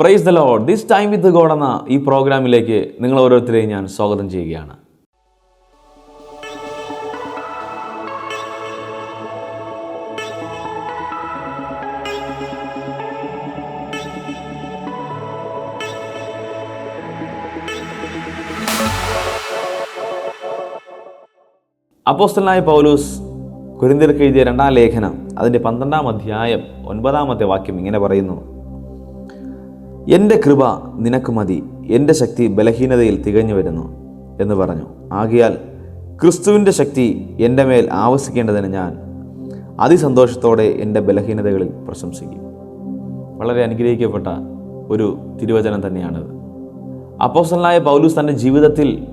Praise the lord this time with god എന്ന ഈ പ്രോഗ്രാമിലേക്ക് നിങ്ങൾ ഓരോരുത്തരെയും ഞാൻ സ്വാഗതം ചെയ്യുകയാണ്. അപ്പോസ്റ്റലായ പൗലൂസ് കുരിന്തിർക്ക് എഴുതിയ രണ്ടാം ലേഖനം അതിന്റെ പന്ത്രണ്ടാം അധ്യായം ഒൻപതാമത്തെ വാക്യം ഇങ്ങനെ പറയുന്നു. എന്റെ കൃപ നിനക്ക് മതി എന്റെ ശക്തി ബലഹീനതയിൽ തികഞ്ഞു വരുന്നു എന്ന് പറഞ്ഞു. ആകിയാൽ ക്രിസ്തുവിന്റെ ശക്തി എന്റെ മേൽ ആവസിക്കേണ്ടതിന് ഞാൻ അതിസന്തോഷത്തോടെ എന്റെ ബലഹീനതകളിൽ പ്രശംസിക്കും. വളരെ അനുഗ്രഹിക്കപ്പെട്ട ഒരു തിരുവചനം തന്നെയാണിത്. അപ്പോസലായ പൗലൂസ് തന്റെ ജീവിതത്തിൽ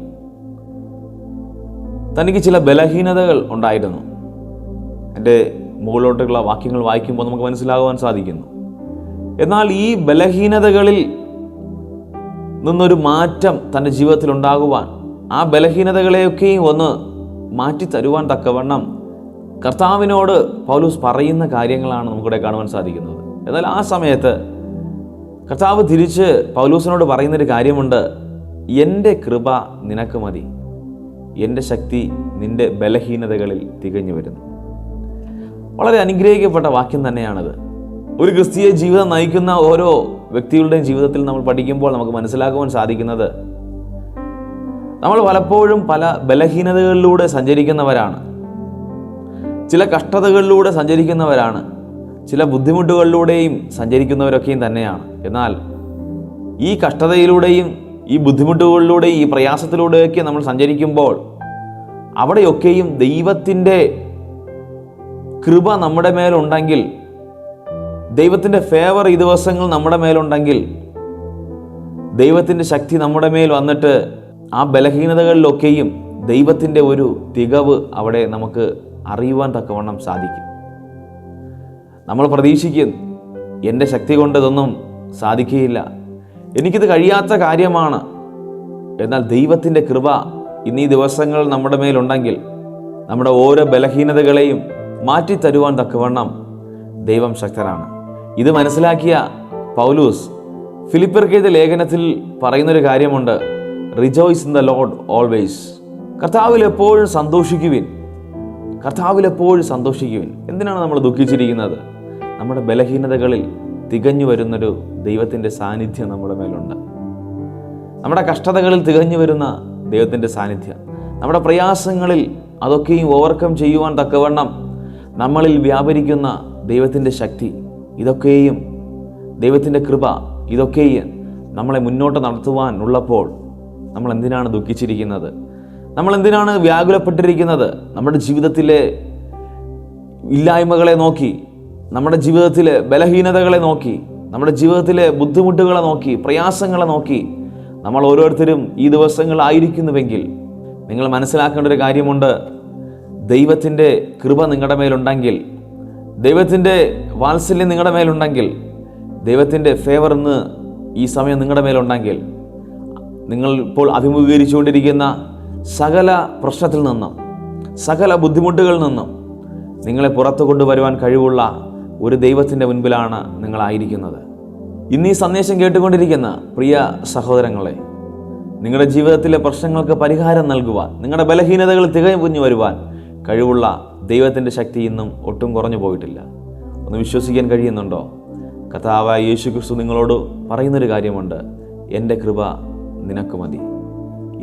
തനിക്ക് ചില ബലഹീനതകൾ ഉണ്ടായിരുന്നു. എന്റെ മുകളിലോട്ടുള്ള വാക്യങ്ങൾ വായിക്കുമ്പോൾ നമുക്ക് മനസ്സിലാകുവാൻ സാധിക്കുന്നു. എന്നാൽ ഈ ബലഹീനതകളിൽ നിന്നൊരു മാറ്റം തന്റെ ജീവിതത്തിൽ ഉണ്ടാകുവാൻ ആ ബലഹീനതകളെയൊക്കെയും ഒന്ന് മാറ്റി തരുവാൻ തക്കവണ്ണം കർത്താവിനോട് പൗലൂസ് പറയുന്ന കാര്യങ്ങളാണ് നമുക്കിവിടെ കാണുവാൻ സാധിക്കുന്നത്. എന്നാൽ ആ സമയത്ത് കർത്താവ് തിരിച്ച് പൗലൂസിനോട് പറയുന്നൊരു കാര്യമുണ്ട്. എന്റെ കൃപ നിനക്ക് മതി. എന്റെ ശക്തി നിന്റെ ബലഹീനതകളിൽ തികഞ്ഞു വരുന്നു. വളരെ അനുഗ്രഹിക്കപ്പെട്ട വാക്യം തന്നെയാണത്. ഒരു ക്രിസ്തീയ ജീവിതം നയിക്കുന്ന ഓരോ വ്യക്തികളുടെയും ജീവിതത്തിൽ നമ്മൾ പഠിക്കുമ്പോൾ നമുക്ക് മനസ്സിലാക്കുവാൻ സാധിക്കുന്നത് നമ്മൾ പലപ്പോഴും പല ബലഹീനതകളിലൂടെ സഞ്ചരിക്കുന്നവരാണ്. ചില കഷ്ടതകളിലൂടെ സഞ്ചരിക്കുന്നവരാണ്. ചില ബുദ്ധിമുട്ടുകളിലൂടെയും സഞ്ചരിക്കുന്നവരൊക്കെയും തന്നെയാണ്. എന്നാൽ ഈ കഷ്ടതയിലൂടെയും ഈ ബുദ്ധിമുട്ടുകളിലൂടെയും ഈ പ്രയാസത്തിലൂടെയൊക്കെ നമ്മൾ സഞ്ചരിക്കുമ്പോൾ അവിടെയൊക്കെയും ദൈവത്തിന്റെ കൃപ നമ്മുടെ മേലുണ്ടെങ്കിൽ ദൈവത്തിന്റെ ഫേവർ ഈ ദിവസങ്ങൾ നമ്മുടെ മേലുണ്ടെങ്കിൽ ദൈവത്തിന്റെ ശക്തി നമ്മുടെ മേൽ വന്നിട്ട് ആ ബലഹീനതകളിലൊക്കെയും ദൈവത്തിന്റെ ഒരു തികവ് അവിടെ നമുക്ക് അറിയുവാൻ തക്കവണ്ണം സാധിക്കും. നമ്മൾ പ്രതീക്ഷിക്കും എന്റെ ശക്തി കൊണ്ട് ഇതൊന്നും സാധിക്കുകയില്ല. എനിക്കിത് കഴിയാത്ത കാര്യമാണ്. എന്നാൽ ദൈവത്തിന്റെ കൃപ ഇന്ന് ഈ ദിവസങ്ങൾ നമ്മുടെ മേലുണ്ടെങ്കിൽ നമ്മുടെ ഓരോ ബലഹീനതകളെയും മാറ്റിത്തരുവാൻ തക്കവണ്ണം ദൈവം ശക്തരാണ് ഇത് മനസ്സിലാക്കിയ പൗലൂസ് ഫിലിപ്പർക്കെഴുതിയ ലേഖനത്തിൽ പറയുന്നൊരു കാര്യമുണ്ട് rejoice in the lord always കർത്താവിൽ എപ്പോഴും സന്തോഷിക്കുവിൻ? കർത്താവിൽ എപ്പോഴും സന്തോഷിക്കുവിൻ? എന്തിനാണ് നമ്മൾ ദുഃഖിച്ചിരിക്കുന്നത്? നമ്മുടെ ബലഹീനതകളിൽ തികഞ്ഞു വരുന്നൊരു ദൈവത്തിന്റെ സാന്നിധ്യം നമ്മുടെ മേലുണ്ട്. നമ്മുടെ കഷ്ടതകളിൽ തികഞ്ഞു വരുന്ന ദൈവത്തിന്റെ സാന്നിധ്യം. നമ്മുടെ പ്രയാസങ്ങളിൽ അതൊക്കെയും ഓവർകം ചെയ്യുവാൻ തക്കവണ്ണം നമ്മളിൽ വ്യാപരിക്കുന്ന ദൈവത്തിന്റെ ശക്തി ഇതൊക്കെയും ദൈവത്തിന്റെ കൃപ ഇതൊക്കെയും നമ്മളെ മുന്നോട്ട് നടത്തുവാൻ ഉള്ളപ്പോൾ നമ്മൾ എന്തിനാണ് ദുഃഖിച്ചിരിക്കുന്നത്? നമ്മൾ എന്തിനാണ് വ്യാകുലപ്പെട്ടിരിക്കുന്നത്? നമ്മുടെ ജീവിതത്തിലെ ഇല്ലായ്മകളെ നോക്കി നമ്മുടെ ജീവിതത്തിലെ ബലഹീനതകളെ നോക്കി നമ്മുടെ ജീവിതത്തിലെ ബുദ്ധിമുട്ടുകളെ നോക്കി പ്രയാസങ്ങളെ നോക്കി നമ്മൾ ഓരോരുത്തരും ഈ ദിവസങ്ങളായിരിക്കുന്നുവെങ്കിൽ നിങ്ങൾ മനസ്സിലാക്കേണ്ട ഒരു കാര്യമുണ്ട്. ദൈവത്തിന്റെ കൃപ നിങ്ങളുടെ മേലുണ്ടെങ്കിൽ ദൈവത്തിന്റെ വാത്സല്യം നിങ്ങളുടെ മേലുണ്ടെങ്കിൽ ദൈവത്തിന്റെ ഫേവർ ഇന്ന് ഈ സമയം നിങ്ങളുടെ മേലുണ്ടെങ്കിൽ നിങ്ങൾ ഇപ്പോൾ അഭിമുഖീകരിച്ചുകൊണ്ടിരിക്കുന്ന സകല പ്രശ്നത്തിൽ നിന്നും സകല ബുദ്ധിമുട്ടുകളിൽ നിന്നും നിങ്ങളെ പുറത്തു കൊണ്ടുവരുവാൻ കഴിവുള്ള ഒരു ദൈവത്തിന്റെ മുൻപിലാണ് നിങ്ങളായിരിക്കുന്നത്. ഇന്ന് ഈ സന്ദേശം കേട്ടുകൊണ്ടിരിക്കുന്ന പ്രിയ സഹോദരങ്ങളെ നിങ്ങളുടെ ജീവിതത്തിലെ പ്രശ്നങ്ങൾക്ക് പരിഹാരം നൽകുവാൻ നിങ്ങളുടെ ബലഹീനതകൾ തികഞ്ഞു വരുവാൻ കഴിവുള്ള ദൈവത്തിന്റെ ശക്തി ഇന്നും ഒട്ടും കുറഞ്ഞു പോയിട്ടില്ല. ഒന്ന് വിശ്വസിക്കാൻ കഴിയുന്നുണ്ടോ? കഥാവായ യേശു ക്രിസ്തു നിങ്ങളോട് പറയുന്നൊരു കാര്യമുണ്ട്. എന്റെ കൃപ നിനക്ക് മതി.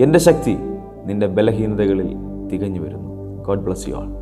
എന്റെ ശക്തി നിന്റെ ബലഹീനതകളിൽ തികഞ്ഞു വരുന്നു. God bless you all.